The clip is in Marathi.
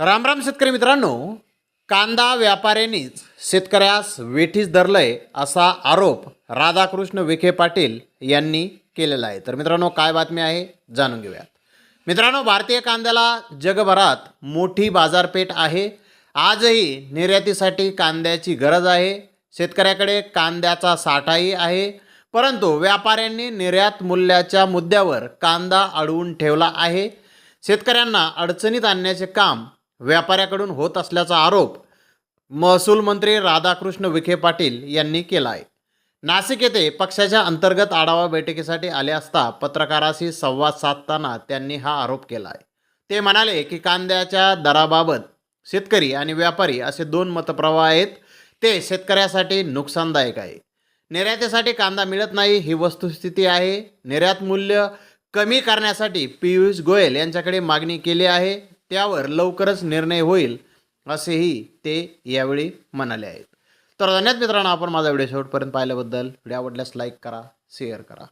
राम राम शेतकरी मित्रांनो कांदा व्यापाऱ्यांनीच शेतकऱ्यास वेठीस धरलंय असा आरोप राधाकृष्ण विखे पाटील यांनी केलेला आहे. तर मित्रांनो काय बातमी आहे जाणून घेऊयात. मित्रांनो भारतीय कांद्याला जगभरात मोठी बाजारपेठ आहे. आजही निर्यातीसाठी कांद्याची गरज आहे. शेतकऱ्याकडे कांद्याचा साठाही आहे. परंतु व्यापाऱ्यांनी निर्यात मूल्याच्या मुद्द्यावर कांदा अडवून ठेवला आहे. शेतकऱ्यांना अडचणीत आणण्याचे काम व्यापाऱ्याकडून होत असल्याचा आरोप महसूल मंत्री राधाकृष्ण विखे पाटील यांनी केला आहे नाशिक येथे पक्षाच्या अंतर्गत आढावा बैठकीसाठी आले असता पत्रकाराशी संवाद साधताना त्यांनी हा आरोप केला आहे ते म्हणाले की कांद्याच्या दराबाबत शेतकरी आणि व्यापारी असे दोन मतप्रवाह आहेत. ते शेतकऱ्यासाठी नुकसानदायक आहे. निर्यातीसाठी कांदा मिळत नाही ही वस्तुस्थिती आहे. निर्यात मूल्य कमी करण्यासाठी पियुष गोयल यांच्याकडे मागणी केली आहे. त्यावर लवकरच निर्णय होईल असेही ते यावेळी म्हणाले आहेत. तर धन्यवाद मित्रांनो आपण माझा व्हिडिओ शेवटपर्यंत पाहिल्याबद्दल. व्हिडिओ आवडल्यास लाईक करा शेअर करा.